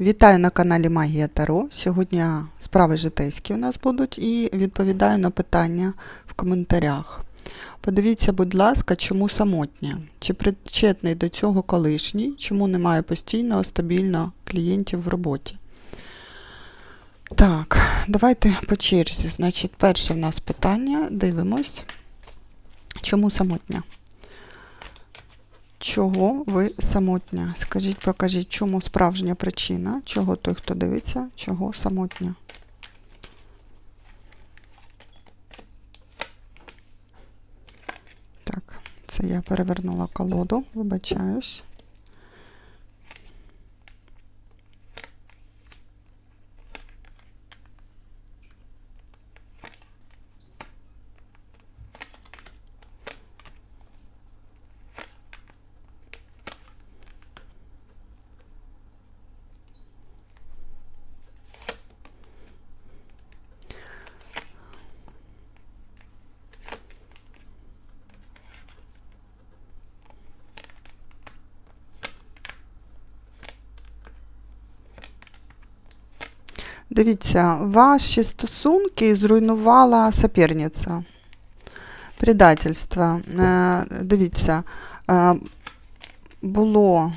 Вітаю на каналі Магія Таро. Сьогодні справи житейські у нас будуть і відповідаю на питання в коментарях. Подивіться, будь ласка, чому самотня? Чи причетний до цього колишній? Чому немає постійного, стабільного клієнтів в роботі? Так, давайте по черзі. Значить, перше в нас питання. Дивимось. Чому самотня? Чого ви самотня? Скажіть, покажіть, чому справжня причина? Чого той, хто дивиться, чого самотня? Так, це я перевернула колоду, вибачаюсь. Дивіться, ваші стосунки зруйнувала соперниця. Предательство. Е, Дивіться, е, було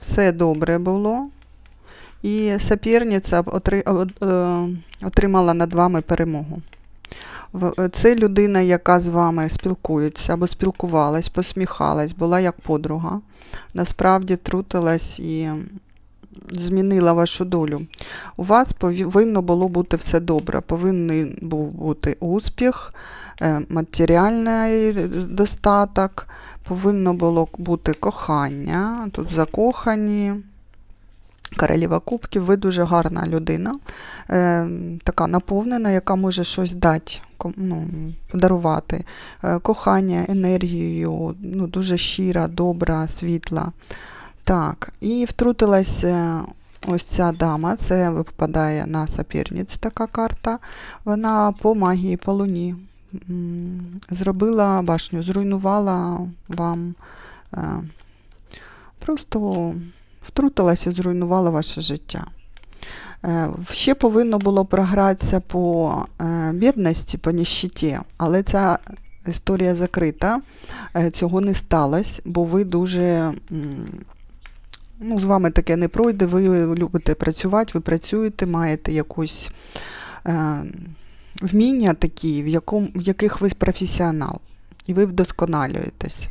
все добре було, і соперниця отримала над вами перемогу. Це людина, яка з вами спілкується або спілкувалась, посміхалась, була як подруга. Насправді трутилась і змінила вашу долю. У вас повинно було бути все добре. Повинен був бути успіх, е, матеріальний достаток, повинно було бути кохання, тут закохані. Королева Кубків, ви дуже гарна людина, е, така наповнена, яка може щось дати, ну, подарувати. Е, кохання, енергію, ну, дуже щира, добра, світла. Так, і втрутилась е, ось ця дама, це випадає на соперниць така карта. Вона по магії, по луні зробила башню, зруйнувала вам. е, Просто втрутилася і зруйнувала ваше життя. Е, Ще повинно було програтися по бідності, по ніщиті, але ця історія закрита. Цього не сталося, бо ви дуже. Ну, з вами таке не пройде, ви любите працювати, ви працюєте, маєте якусь е, вміння такі, в, якому, в яких ви професіонал, і ви вдосконалюєтесь.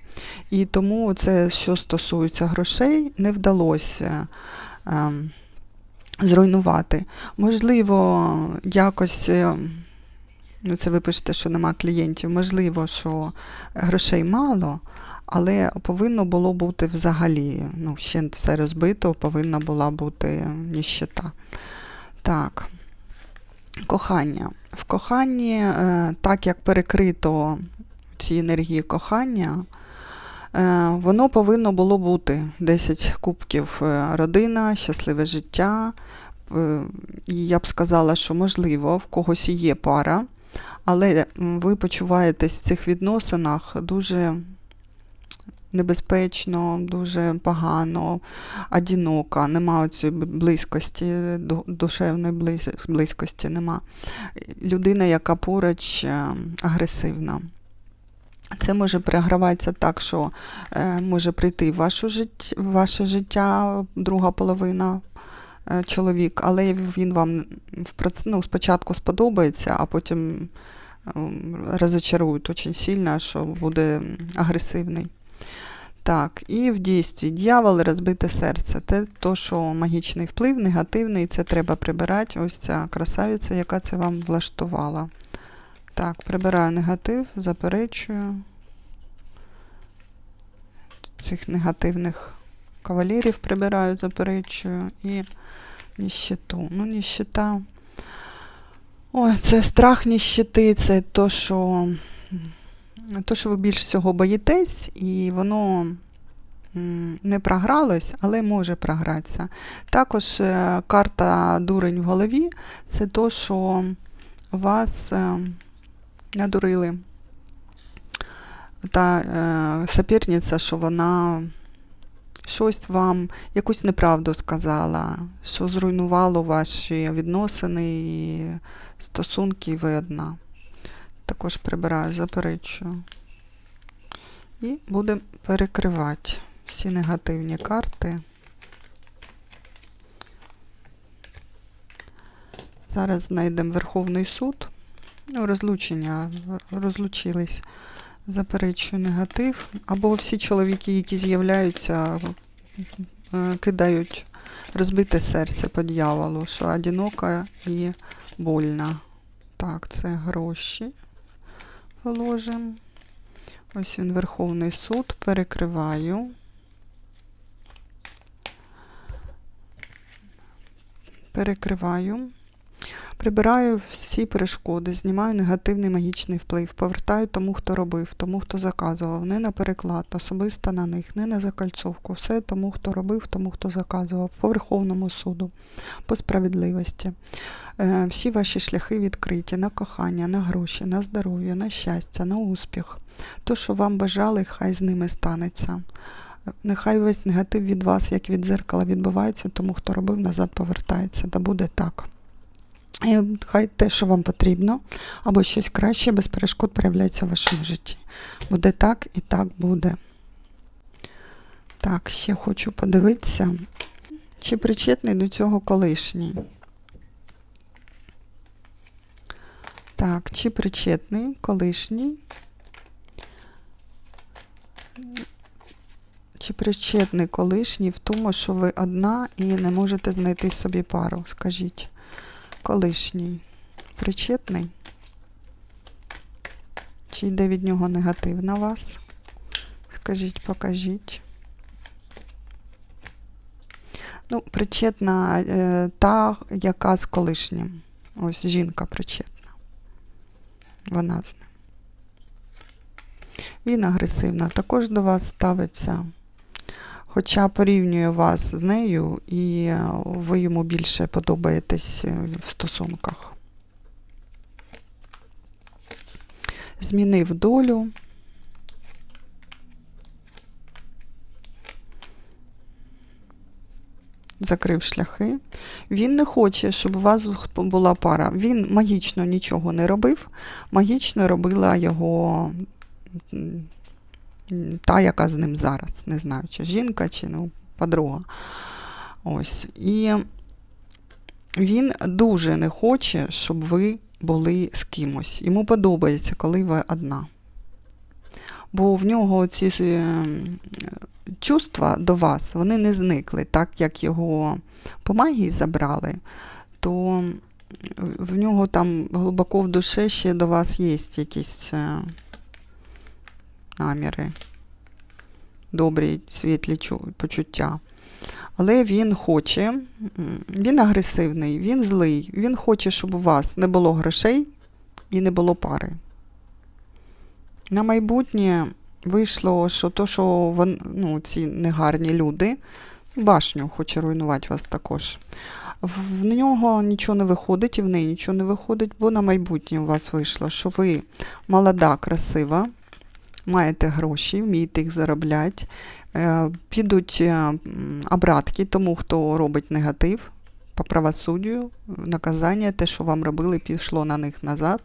І тому це, що стосується грошей, не вдалося е, зруйнувати. Можливо, якось. е, Ну, це ви пишете, що нема клієнтів. Можливо, що грошей мало, але повинно було бути взагалі, ну, ще все розбито, повинна була бути ніщета. Так, кохання. В коханні, е, так як перекрито ці енергії кохання, е, воно повинно було бути 10 кубків е, родина, щасливе життя. І я б сказала, що можливо, в когось є пара, але ви почуваєтесь в цих відносинах дуже небезпечно, дуже погано, одиноко, нема цієї близькості, душевної близькості нема. Людина, яка поруч е, агресивна. Це може переграватися так, що е, може прийти в, вашу життя, в ваше життя друга половина е, чоловік, але він вам ну, спочатку сподобається, а потім ем, розочарує дуже сильно, що буде агресивний. Так, і в дійстві дьявол розбите серце. Це то, що магічний вплив, негативний, це треба прибирати. Ось ця красавиця, яка це вам влаштувала. Так, прибираю негатив, заперечую цих негативних кавалерів прибираю, заперечую і ніщиту. Ну, ніщита. Ой, це страх ніщити, це то, що, то, що ви більш всього боїтесь, і воно не програлось, але може програтися. Також е, карта дурень в голові це то, що вас е, надурили. Та е, соперниця, що вона щось вам, якусь неправду сказала, що зруйнувало ваші відносини і стосунки, ви одна. Також прибираю, заперечую. І будемо перекривати всі негативні карти. Зараз знайдемо Верховний суд. Ну, розлучення, розлучились. Заперечую негатив. Або всі чоловіки, які з'являються, е, кидають розбите серце по дьяволу, що одинока і больна. Так, це гроші. Положимо. Ось він Верховний суд. Перекриваю. Перекриваю. Прибираю всі перешкоди, знімаю негативний магічний вплив, повертаю тому, хто робив, тому, хто заказував, не на переклад, особисто на них, не на закальцовку. Все тому, хто робив, тому, хто заказував, по Верховному суду, по справедливості. Е, всі ваші шляхи відкриті на кохання, на гроші, на здоров'я, на щастя, на успіх. То, що вам бажали, хай з ними станеться. Нехай весь негатив від вас, як від дзеркала, відбувається, тому хто робив, назад повертається. Да буде так. І Хай те, що вам потрібно, або щось краще, без перешкод проявляється в вашому житті. Буде так і так буде. Так, ще хочу подивитися, чи причетний до цього колишній. Так, чи причетний колишній? Чи причетний колишній в тому, що ви одна і не можете знайти собі пару? Скажіть. Колишній. Причетний? Чи йде від нього негатив на вас? Скажіть, покажіть. Ну, причетна е, та, яка з колишнім. Ось жінка причетна. Вона з ним. Він агресивно також до вас ставиться. Хоча порівнює вас з нею, і ви йому більше подобаєтесь е, в стосунках. Змінив долю. Закрив шляхи. Він не хоче, щоб у вас була пара. Він магічно нічого не робив. Магічно робила його та, яка з ним зараз. Не знаю, чи жінка, чи ну, подруга. Ось. І він дуже не хоче, щоб ви були з кимось. Йому подобається, коли ви одна. Бо в нього ці е, чувства до вас, вони не зникли, так як його по магії забрали, то в нього там глибоко в душі ще до вас є якісь е, наміри, добрі, світлі почуття. Але він хоче, він агресивний, він злий, він хоче, щоб у вас не було грошей і не було пари. На майбутнє вийшло, що то, що вон, ну, ці негарні люди, башню хоче руйнувати вас також. В нього нічого не виходить і в неї нічого не виходить, бо на майбутнє у вас вийшло, що ви молода, красива, маєте гроші, вмієте їх заробляти, е, підуть е, обратки тому, хто робить негатив по правосуддю, наказання, те, що вам робили, пішло на них назад.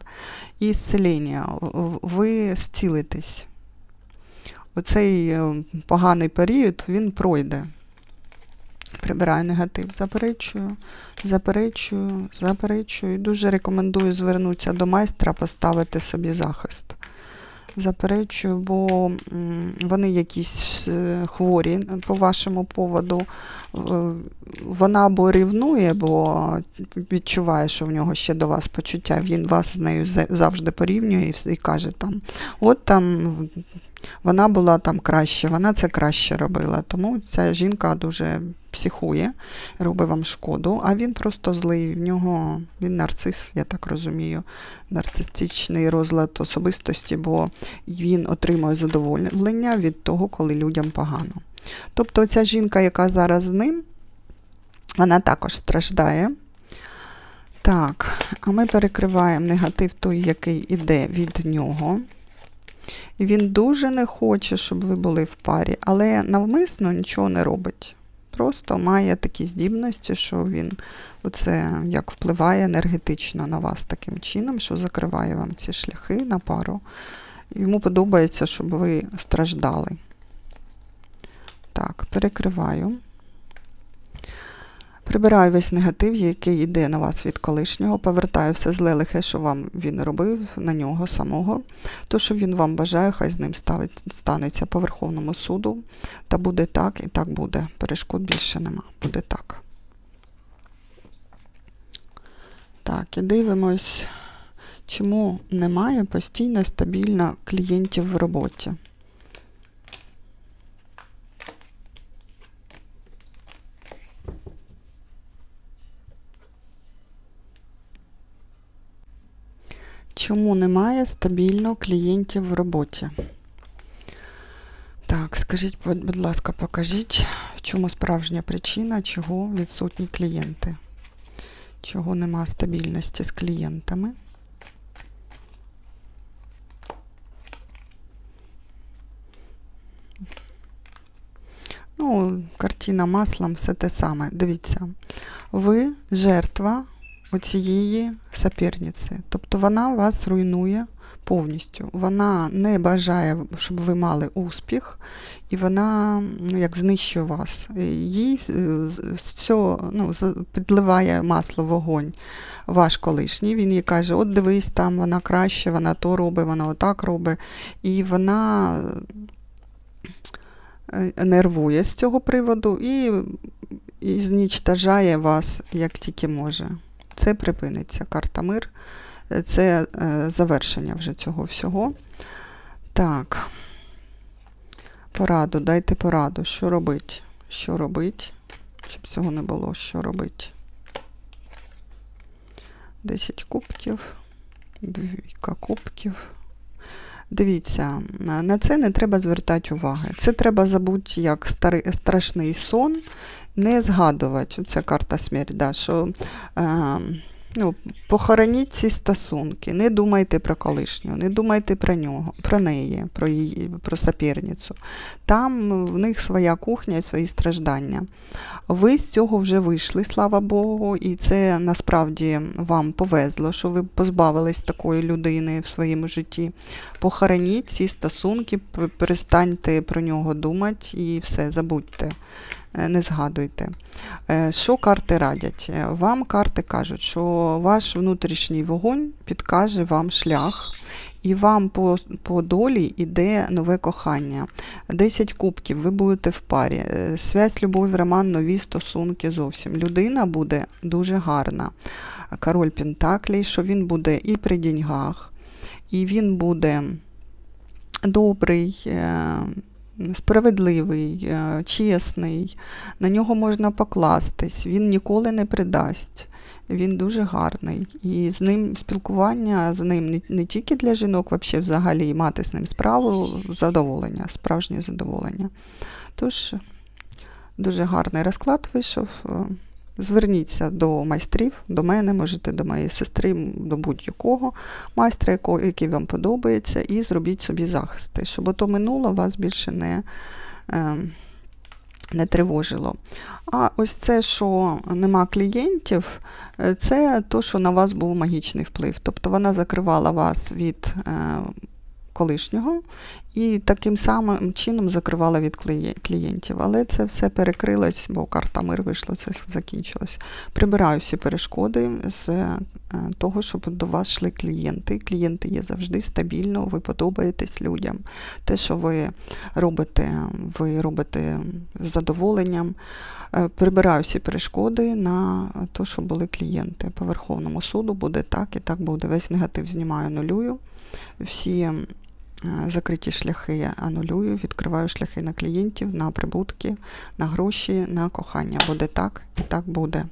І зцілення. Ви зцілитесь. Оцей е, поганий період, він пройде. Прибираю негатив, заперечую, заперечую, заперечую. Дуже рекомендую звернутися до майстра, поставити собі захист. Заперечую, бо вони якісь е, хворі по вашому поводу. Е, Вона або рівнує, бо відчуває, що в нього ще до вас почуття. Він вас з нею за- завжди порівнює і каже там, от там вона була там краще, вона це краще робила. Тому ця жінка дуже психує, робить вам шкоду, а він просто злий. В нього він нарцис, я так розумію, нарцистичний розлад особистості, бо він отримує задоволення від того, коли людям погано. Тобто ця жінка, яка зараз з ним, вона також страждає. Так, а ми перекриваємо негатив той, який іде від нього. Він дуже не хоче, щоб ви були в парі, але навмисно нічого не робить. Просто має такі здібності, що він оце як впливає енергетично на вас таким чином, що закриває вам ці шляхи на пару. Йому подобається, щоб ви страждали. Так, перекриваю. Прибираю весь негатив, який йде на вас від колишнього, повертаю все зле лихе, що вам він робив на нього самого. То, що він вам бажає, хай з ним ставить, станеться по Верховному суду. Та буде так і так буде. Перешкод більше нема. Буде так. Так, і дивимось, чому немає постійно стабільно клієнтів в роботі. Чому немає стабільно клієнтів в роботі? Так, скажіть, будь ласка, покажіть, в чому справжня причина, чого відсутні клієнти? Чого нема стабільності з клієнтами? Ну, картина маслом, все те саме. Дивіться, ви жертва оцієї саперниці. Тобто вона вас руйнує повністю. Вона не бажає, щоб ви мали успіх, і вона ну, як знищує вас. Їй все ну, підливає масло вогонь ваш колишній. Він їй каже: от дивись, там вона краще, вона то робить, вона отак робить. І вона е, нервує з цього приводу і, і знічтажає вас як тільки може. Це припиниться. Карта мир. Е, Це е, завершення вже цього всього. Так. Пораду, дайте пораду. Що робить? Що робить? Щоб цього не було, що робить? 10 кубків, двійка кубків. Дивіться, на це не треба звертати уваги. Це треба забути як старий, страшний сон, не згадувати. ця карта смерть, да, що е, ну, похороніть ці стосунки, не думайте про колишнього, не думайте про нього, про неї, про її, про соперницю. Там в них своя кухня і свої страждання. Ви з цього вже вийшли, слава Богу, і це насправді вам повезло, що ви позбавились такої людини в своєму житті. Похороніть ці стосунки, перестаньте про нього думати і все, забудьте, не згадуйте. Е, Що карти радять? Е, Вам карти кажуть, що ваш внутрішній вогонь підкаже вам шлях. І вам по, по долі йде нове кохання. 10 кубків, ви будете в парі. Е, Связь, любов, роман, нові стосунки зовсім. Людина буде дуже гарна. Король Пентаклей, що він буде і при деньгах, і він буде добрий, е, справедливий, е, чесний, на нього можна покластись, він ніколи не придасть. Він дуже гарний. І з ним спілкування з ним не, тільки для жінок, вообще взагалі мати з ним справу, задоволення, справжнє задоволення. Тож, дуже гарний розклад вийшов. Зверніться до майстрів, до мене, можете до моєї сестри, до будь-якого майстра, який вам подобається, і зробіть собі захисти, щоб ото минуло вас більше не, е, не тривожило. А ось це, що нема клієнтів, е, це то, що на вас був магічний вплив. Тобто вона закривала вас від е, колишнього і таким самим чином закривала від клієнтів. Але це все перекрилось, бо карта мир вийшла, це закінчилось. Прибираю всі перешкоди з е, того, щоб до вас йшли клієнти. Клієнти є завжди стабільно, ви подобаєтесь людям. Те, що ви робите, ви робите з задоволенням. Е, Прибираю всі перешкоди на те, щоб були клієнти. По Верховному суду буде так і так буде. Весь негатив знімаю, нулюю. Всі закриті шляхи я анулюю, відкриваю шляхи на клієнтів, на прибутки, на гроші, на кохання. Буде так і так буде.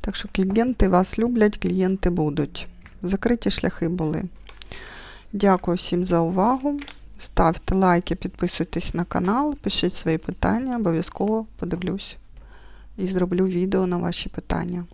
Так що клієнти вас люблять, клієнти будуть. Закриті шляхи були. Дякую всім за увагу. Ставте лайки, підписуйтесь на канал, пишіть свої питання, обов'язково подивлюсь і зроблю відео на ваші питання.